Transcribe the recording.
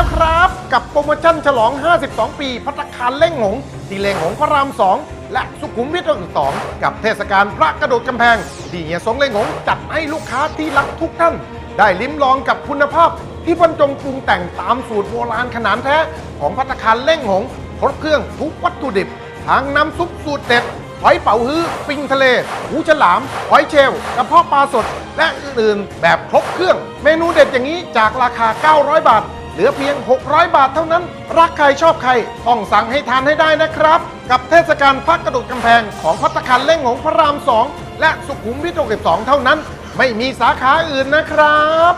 แล้วครับ กับโปรโมชั่นฉลอง 52 ปีพัตคารเล่งหงส์ที่เล่งหงพระราม 2 และสุขุมวิท62กับเทศกาลพระกระโดดกำแพง ที่เฮียสงเล่งหงจัดให้ลูกค้าที่รักทุกท่าน ได้ลิ้มลองกับคุณภาพ ที่บรรจงปรุงแต่งตามสูตรโบราณขนาดแท้ ของพัตคารเล่งหงครบเครื่องทุกวัตถุดิบทั้งน้ำซุปสูตรเด็ดหอยเป๋าฮื้อปิงทะเล หูฉลาม หอยเชลล์กระเพาะปลาสด และอื่นๆ แบบครบเครื่อง เมนูเด็ดอย่างนี้จากราคา 900 บาท เหลือเพียง 600 บาทเท่านั้น รักใครชอบใคร ต้องสั่งให้ทานให้ได้นะครับ กับเทศกาลพักกระโดดกำแพงของพัตคันเล่งของพระราม 2 และสุขุมวิท62เท่านั้น ไม่มีสาขาอื่นนะครับ